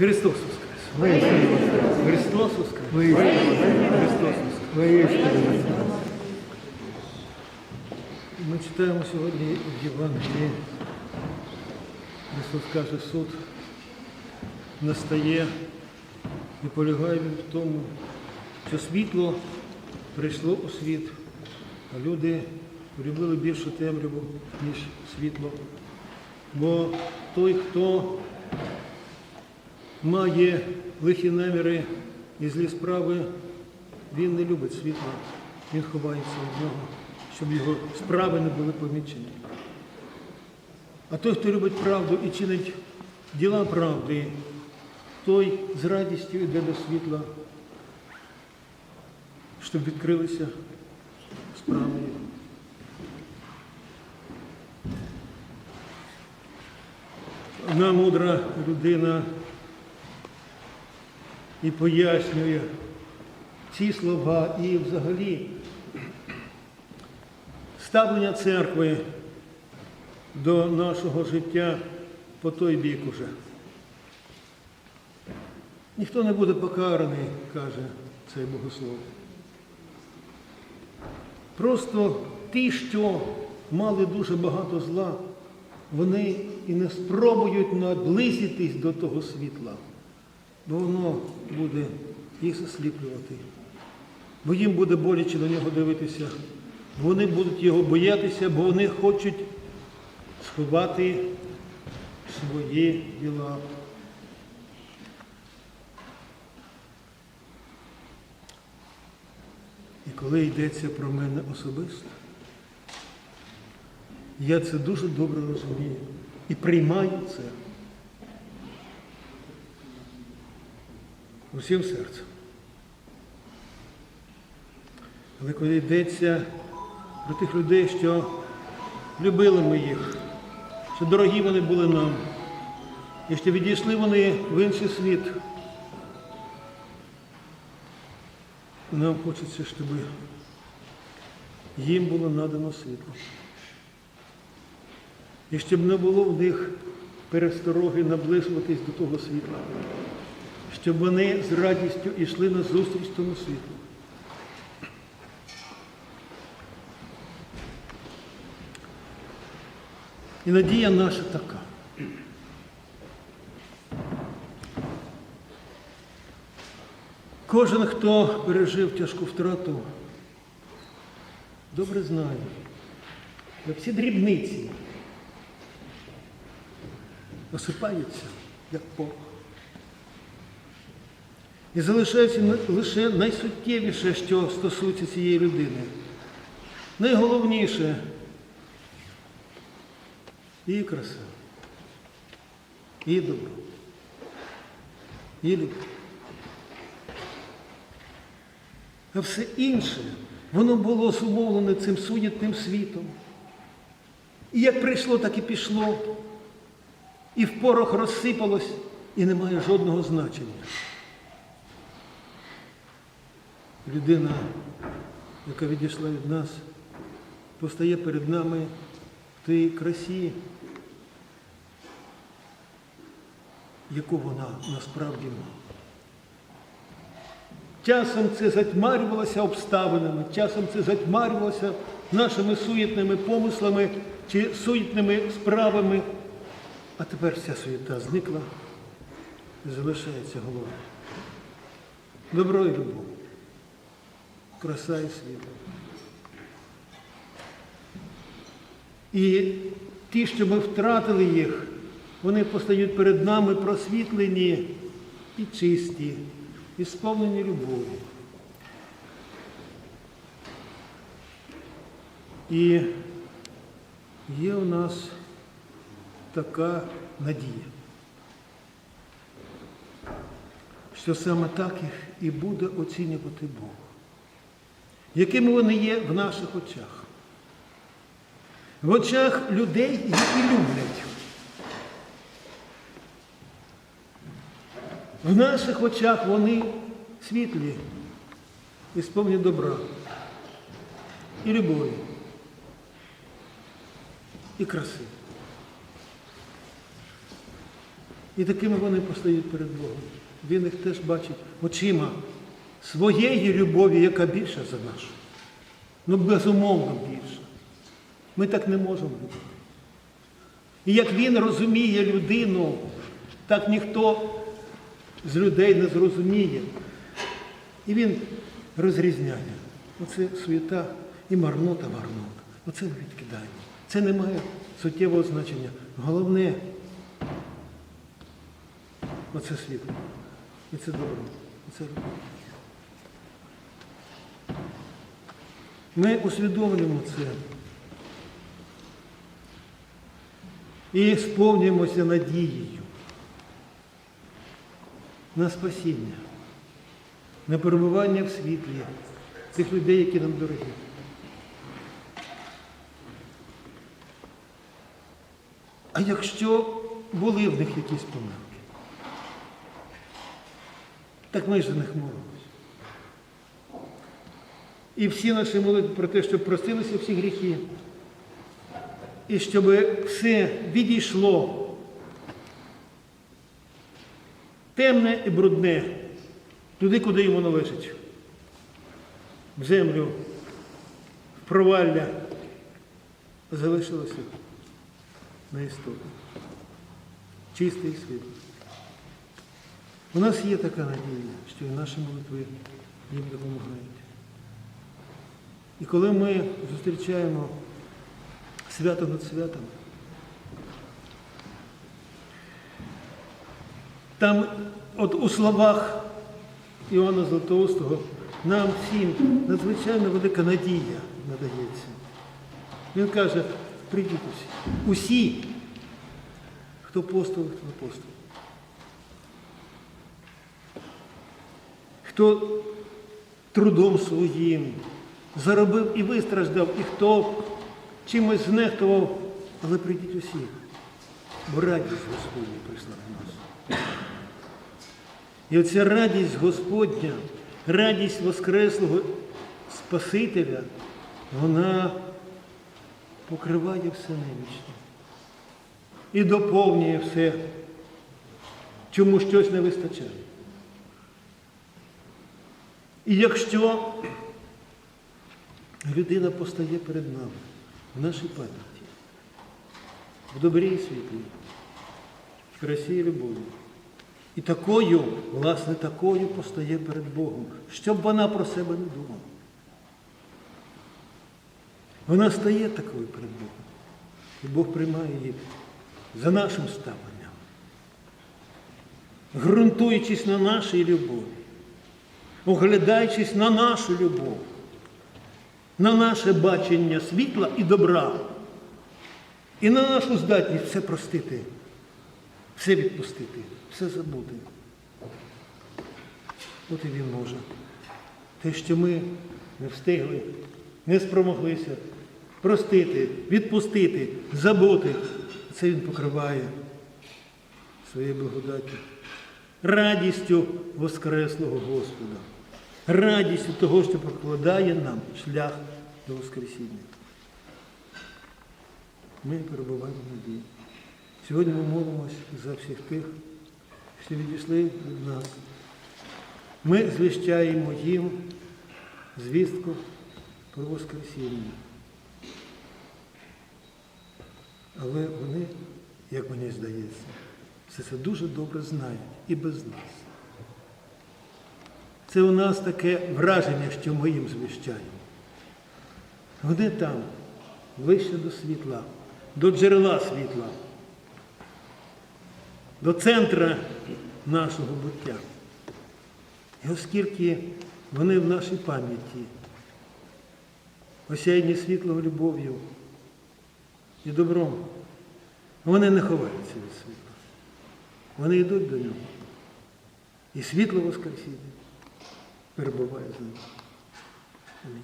Христос Воскрес! Христос Воскрес! Христос Воскрес! Ми читаємо сьогодні в Євангелії. Христос каже, суд настає і полягає він в тому, що світло прийшло у світ, а люди полюбили більше темряву, ніж світло. Бо той, хто має лихі наміри і злі справи, він не любить світла, він ховається від нього, щоб його справи не були помічені. А той, хто любить правду і чинить діла правди, той з радістю йде до світла, щоб відкрилися справи. Одна мудра людина і пояснює ці слова і взагалі ставлення церкви до нашого життя по той бік уже. Ніхто не буде покараний, каже цей богослов. Просто ті, що мали дуже багато зла, вони і не спробують наблизитись до того світла, бо воно буде їх засліплювати. Бо їм буде боляче на нього дивитися. Вони будуть його боятися, бо вони хочуть сховати свої діла. І коли йдеться про мене особисто, я це дуже добре розумію і приймаю це усім серцем. Але коли йдеться про тих людей, що любили ми їх, що дорогі вони були нам, і що відійшли вони в інший світ, нам хочеться, щоб їм було надано світло. І щоб не було в них перестороги наближуватись до того світла, щоб вони з радістю йшли на зустріч тому світлу. І надія наша така. Кожен, хто пережив тяжку втрату, добре знає, як всі дрібниці осипаються, як пох. І залишається лише найсуттєвіше, що стосується цієї людини. Найголовніше і краса, і добро, і любов. А все інше, воно було зумовлене цим суєтним світом. І як прийшло, так і пішло. І в порох розсипалось, і не має жодного значення. Людина, яка відійшла від нас, постає перед нами в тій красі, яку вона насправді мала. Часом це затьмарювалося обставинами, часом це затьмарювалося нашими суєтними помислами чи суєтними справами. А тепер вся суєта зникла і залишається голова. Добро і любов, краса і світло. І ті, що ми втратили їх, вони постають перед нами просвітлені і чисті, і сповнені любові. І є у нас така надія, що саме так їх і буде оцінювати Бог. Якими вони є в наших очах? В очах людей, які люблять. В наших очах вони світлі і сповні добра, і любові, і краси. І такими вони постають перед Богом. Він їх теж бачить очима своєї любові, яка більша за нашу. Ну, безумовно більша. Ми так не можемо любити. І як він розуміє людину, так ніхто з людей не зрозуміє. І він розрізняє. Оце суєта і марнота марнота. Оце ми відкидаємо. Це не має суттєвого значення. Головне оце світло. І це добро. І це любов. Ми усвідомлюємо це. І сповнюємося надією на спасіння, на перебування в світлі цих людей, які нам дорогі. А якщо були в них якісь помилки, так ми ж за них молимось. І всі наші молитви про те, щоб простилися всі гріхи, і щоб все відійшло темне і брудне туди, куди йому належить. В землю, в провалля залишилося на історію. Чистий світ. У нас є така надія, що і наші молитви їм допомагають. І коли ми зустрічаємо свято над святом, там от у словах Іоанна Златоустого нам всім надзвичайно велика надія надається. Він каже, прийдіть усі. Усі, хто постив, хто не постив. Хто трудом своїм заробив і вистраждав, і хто чимось знехтував, але прийдіть усі, бо радість Господня прийшла в нас. І оця радість Господня, радість Воскреслого Спасителя, вона покриває все немічне і доповнює все, чому щось не вистачає. І якщо людина постає перед нами в нашій пам'яті, в добрі і світлі, в красі і любові, і такою, власне, такою постає перед Богом, щоб вона про себе не думала. Вона стає такою перед Богом. І Бог приймає її за нашим ставленням, ґрунтуючись на нашій любові, оглядаючись на нашу любов, на наше бачення світла і добра, і на нашу здатність все простити, все відпустити, все забути. От і він може. Те, що ми не встигли, не спромоглися простити, відпустити, забути, це він покриває своєю благодаттю, радістю Воскреслого Господа, радістю того, що прокладає нам шлях до Воскресіння. Ми перебуваємо в надії. Сьогодні ми молимося за всіх тих, що відійшли від нас. Ми звіщаємо їм звістку про Воскресіння. Але вони, як мені здається, все це дуже добре знають і без нас. Це у нас таке враження, що ми їм звіщаємо. Вони там, вище до світла, до джерела світла, до центра нашого буття. І оскільки вони в нашій пам'яті, осяйні світлом любов'ю і добром, вони не ховаються від світла. Вони йдуть до нього. І світло Воскресіння перебуває з ними. Амінь.